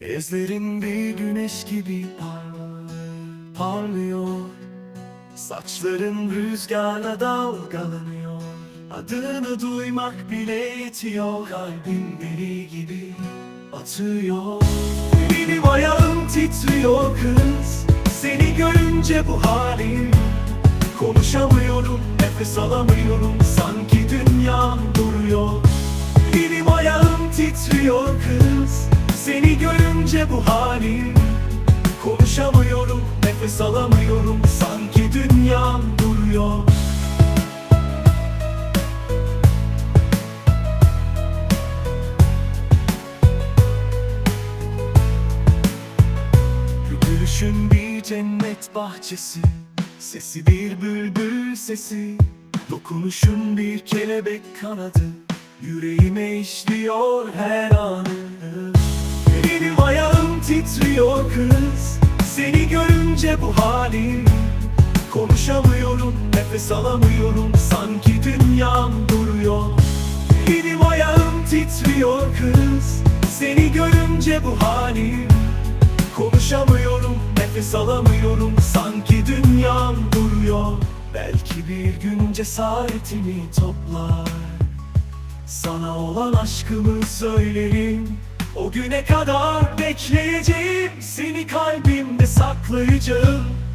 Gözlerin bir güneş gibi par- parlıyor. Saçların rüzgarla dalgalanıyor. Adını duymak bile yetiyor. Kalbin deli gibi atıyor Benim ayağım titriyor kız. Seni görünce bu halim. Konuşamıyorum, nefes alamıyorum. Sanki dünyam duruyor. Benim ayağım titriyor kız Seni görünce bu halim. Konuşamıyorum, nefes alamıyorum. Sanki dünyam duruyor. Gülüşün bir cennet bahçesi. Sesi bir bülbül sesi. Dokunuşun bir kelebek kanadı. Yüreğime işliyor her anı titriyor kız. Seni görünce bu halim. Konuşamıyorum, nefes alamıyorum. Sanki dünyam duruyor. Benim ayağım titriyor kız. Seni görünce bu halim. Konuşamıyorum, nefes alamıyorum. Sanki dünyam duruyor. Belki bir gün cesaretimi toplar. Sana olan aşkımı söylerim O güne kadar bekleyeceğim Seni kalbimde saklayacağım